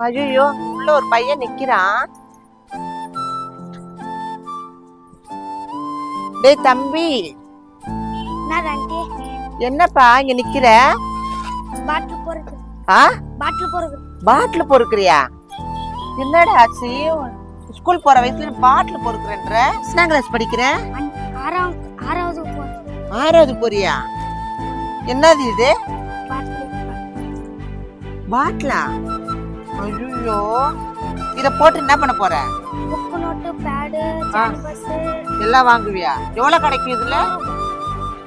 ஐயோ உள்ள ஒரு பையன் நிக்கிறான். டேய் தம்பி. என்னப்பா இங்க நிக்கிற? பாட்டில் போறது ஆ? பாட்டில் போறது பாட்டில் பொறுக்கிறியா? என்னடா ஆச்சு? ஸ்கூல் போற வயசுல பாட்டில் பொறுக்குறேன்ற. எத்தனாம் கிளாஸ் படிக்கிறேன் ஆறாவது ஆறாவது போறியா? என்னது இது? பாட்டிலா? ஐயோ இத போட்டு என்ன பண்ண போற? புக்கு நோட்டு பேடு ஆ. எல்லாம் வாங்குவியா? எவ்வளவு கிடைக்கும் இதுல?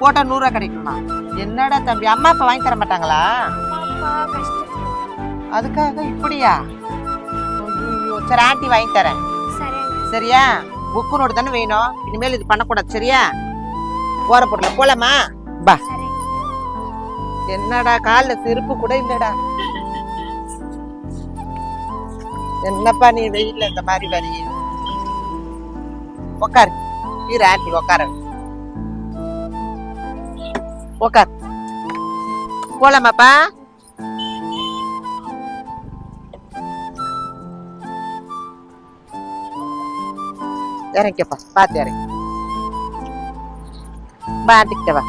போட்டா நூறுரூவா கிடைக்குமா? என்னடா தம்பி அம்மா அப்பா வாங்கி தர மாட்டாங்களா? அதுக்காக இப்படியா? ஐயோ சரி ஆண்டி வாங்கி தரேன். சரி சரியா? புக்கு நோட்டு தானே வேணும். இனிமேல் இது பண்ணக்கூடாது சரியா? போற பொருள் போலாமா? பா. என்னடா கால்ல செருப்பு கூட இல்லடா. என்னப்பா நீ வெயில்ல இந்த மாதிரி வரி உக்கார் இரு ஆண்டி உக்கார உக்கார் போலாமாப்பா இறங்கிக்கப்பா பார்த்து இறங்கி பா ஆண்டிக்கிட்ட வா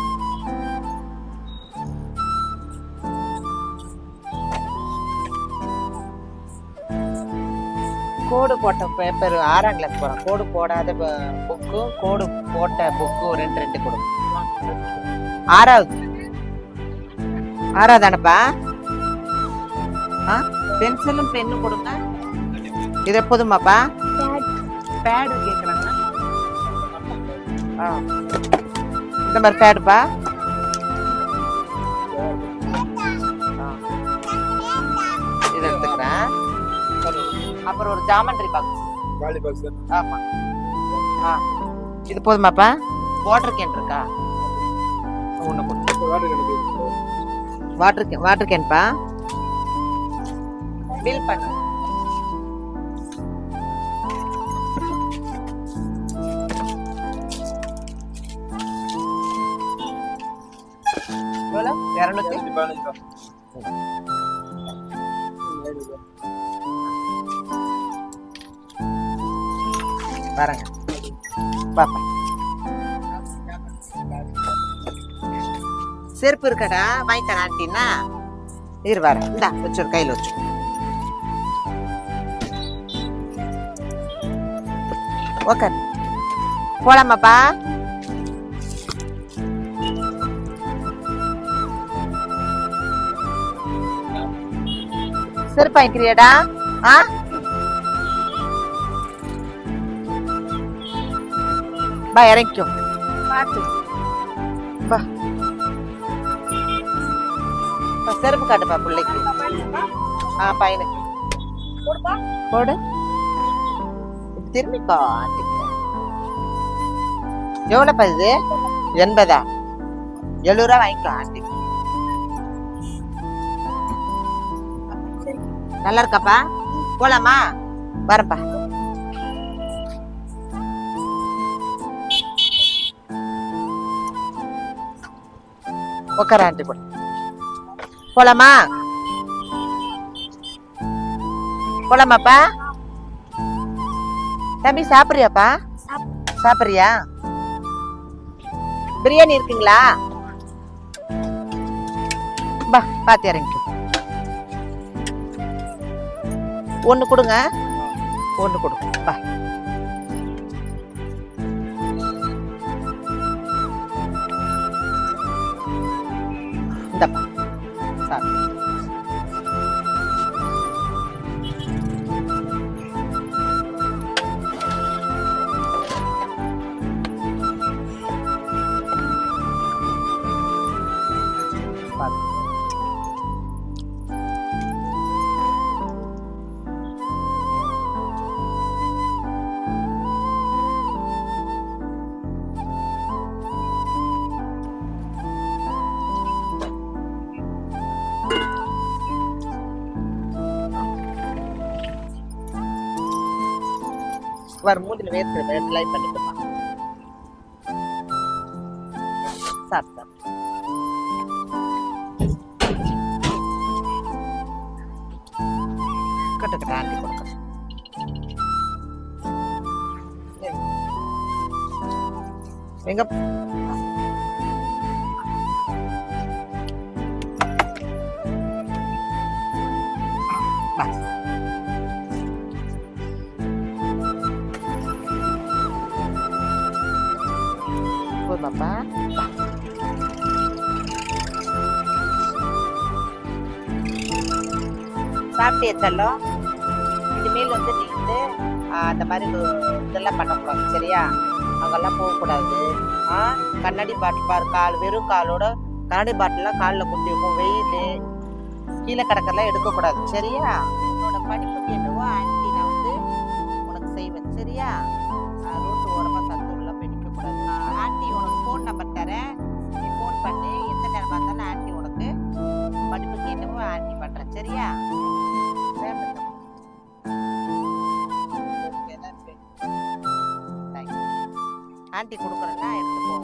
கோடு போட்ட பேப்பர் ஆறாம் கிளாஸ் போகிறோம் கோடு போடாத புக்கும் கோடு போட்ட புக்கும் ரெண்டு ரெண்டு கொடு. ஆறாவது. ஆறாவது அனுப்பா ஆ? பென்சிலும் பென்னும் கொடுங்க. இது எப்போதுமாப்பா பேடு கேட்குறாங்க ஆ. இந்த மாதிரி பேடுப்பா அப்புறம் ஒரு ஜாமெண்ட்ரி பாக்ஸ் காலி பாக்ஸ் ஆமா. ஆ. இது போதுமாப்பா வாட்டர் கேன் இருக்கா? ஒன்று கொடு வாட்டர் கேன் வாட்டர் கேன்பா பில் பண்ணு. எவ்வளோ இரநூத்தி? வரேங்க பாப்பா. செருப்பு இருக்கடா வாங்கி தரேன் ஆண்டின்னா இரு வரேன் இந்தா வச்சுரு கையில் வச்சு. ஓகே போலாமாப்பா? செருப்பு வாங்கிக்கிறியாடா ஆ? பா இறங்கிக்கோ பார்த்து பா செருப்பு காட்டுப்பா பிள்ளைக்கு ஆ பையனுக்கு போடு ஆண்டிக்கு எவ்வளோப்பா இது எண்பதா எழுபது ரூபா வாங்கிக்கோ ஆண்டிக்கு நல்லா இருக்காப்பா போலாமா வரப்பா உட்கார ஆண்டி கூட. போலாமா? போலாமாப்பா? தம்பி சாப்பிட்றியாப்பா? சாப்பிட்றியா? பிரியாணி இருக்குங்களா? பா பார்த்து இறங்கி ஒன்று கொடுங்க. ஒன்று கொடுங்க. பா. สัตว์ வர மூஞ்சில வேர்த்து ட்ரை பண்ணிக்கலாம் சாப்பிட்டு சாப்பிட்டு ஆண்டி எங்க போதுமாப்பா வா. செல்லம் இனிமேல் வந்து நீ வந்து அந்த மாதிரி இதெல்லாம் பண்ணக்கூடாது சரியா? அங்கெல்லாம் போகக்கூடாது. ஆ கண்ணாடி பாட்டில் பாரு கால் வெறும் காலோட கண்ணாடி பாட்டிலாம் காலில் கொண்டு வைக்கும் வெயில். கீழே கிடக்கெல்லாம் எடுக்கக்கூடாது சரியா? உன்னோட படிப்புக்கு என்னவோ ஆன்டி நான் வந்து உனக்கு செய்வேன் சரியா? சரியா ஆண்டி கொடுக்குறேன்னா எடுத்துக்கோ.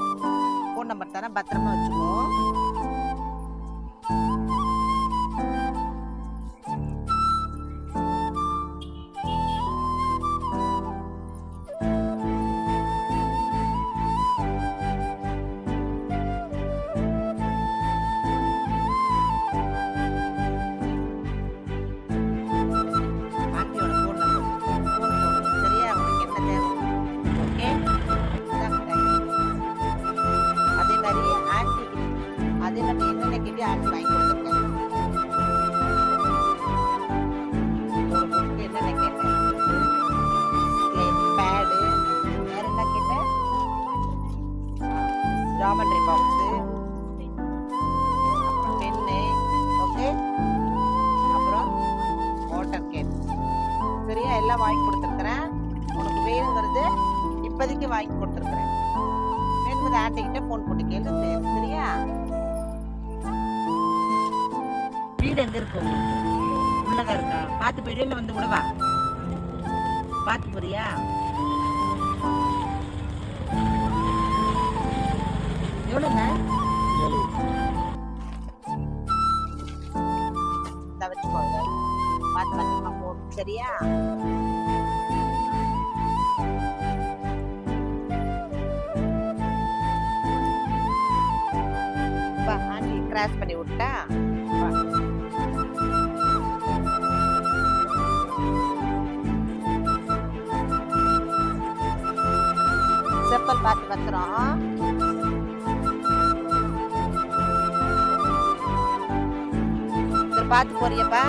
ஃபோன் நம்பர் தானே பத்திரமா வச்சுக்கோ. ஜாமெட்ரி பாக்ஸு அப்புறம் பென்னு ஓகே அப்புறம் வாட்டர் கேன் சரியா? எல்லாம் வாங்கி கொடுத்துருக்குறேன். உனக்கு வேணுங்கிறது இப்போதைக்கு வாங்கி கொடுத்துருக்குறேன். வேணுங்கிறது ஆன்ட்டிக்கிட்ட ஃபோன் போட்டு கேளு சரியா? வீடு எங்கே இருக்கும் உள்ளதா இருக்கா? பார்த்து போயிட்டு வந்து விடவா பார்த்து போறியா? எவ்வளோங்க? இந்த வச்சுக்கோங்க பார்த்து பத்திரமா போகணும் சரியா? வா ஆண்டி கிராஸ் பண்ணி விட்டா? வா. செப்பல் பார்த்து பத்திரம் பார்த்து போறியப்பா.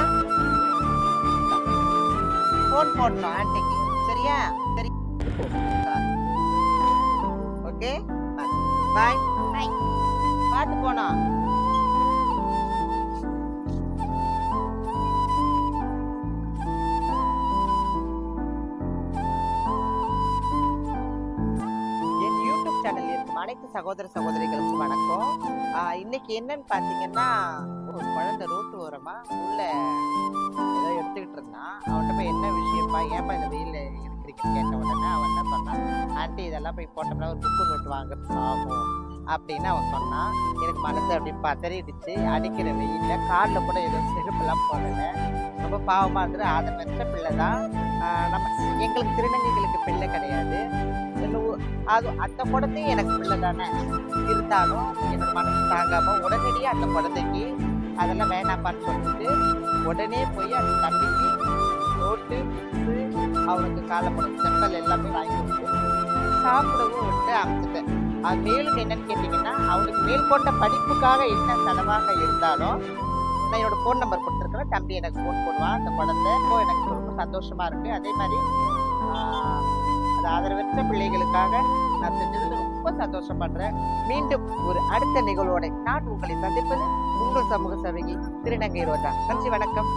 ஃபோன் போடணும் ஆன்ட்டிக்கு சரியா? சரி. Okay bye Bye. பார்த்து போனோம் அனைத்து சகோதர சகோதரிகளுக்கும் வணக்கம். இன்னைக்கு என்னன்னு பார்த்தீங்கன்னா ஒரு குழந்தை ரோட்டு ஓரமா உள்ள ஏதோ எடுத்துக்கிட்டு இருந்தான் அவன்கிட்ட போய் என்ன விஷயமா ஏன்பா இந்த வெயில் இருக்கிறீங்கன்னு கேட்ட உடனே அவன் என்ன சொன்னான் ஆண்டி இதெல்லாம் போய் போட்டோம்னா ஒரு புக்கு நோட்டு வாங்குறது ஆகும் அப்படின்னு அவன் சொன்னான் எனக்கு மனசு அப்படி பதறிடுச்சு. அடிக்கிற வெயில்ல காலில் கூட ஏதோ செருப்பெல்லாம் போடல. ரொம்ப பாவமாக இருந்தது அதை பெற்ற பிள்ளை தான். நம்ம எங்களுக்கு திருநங்கைகளுக்கு பிள்ளை கிடையாது. இன்னும் அது அந்த குழந்தையும் எனக்கு பிள்ளை தானே இருந்தாலும் என்னோட மனசு தாங்காமல் உடனடியாக அந்த குழந்தைக்கு அதெல்லாம் வேணாப்பான்னு சொல்லிட்டு உடனே போய் அந்த தம்பிக்கு நோட்டு புக்ஸு அவனுக்கு காலப்படும் செப்பல் எல்லாமே வாங்கி கொடுத்து சாப்பிடவும் விட்டு அமைச்சிட்டேன் அது மேலும் என்னன்னு கேட்டிங்கன்னா அவனுக்கு மேற்கொண்ட படிப்புக்காக என்ன செலவாக இருந்தாலும் நான் என்னோட ஃபோன் நம்பர் கொடுத்துருக்குறேன். தம்பி எனக்கு ஃபோன் போடுவான் அந்த குழந்தை இப்போ எனக்கு ரொம்ப சந்தோஷமாக இருக்குது அதே மாதிரி அந்த ஆதரவற்ற பிள்ளைகளுக்காக நான் செஞ்சதுல ரொம்ப சந்தோஷப்படுறேன். மீண்டும் ஒரு அடுத்த நிகழ்வோட நான் உங்களை சந்திப்பது உங்கள் சமூக சேவையில் திருநங்கை ரோஜா நன்றி வணக்கம்.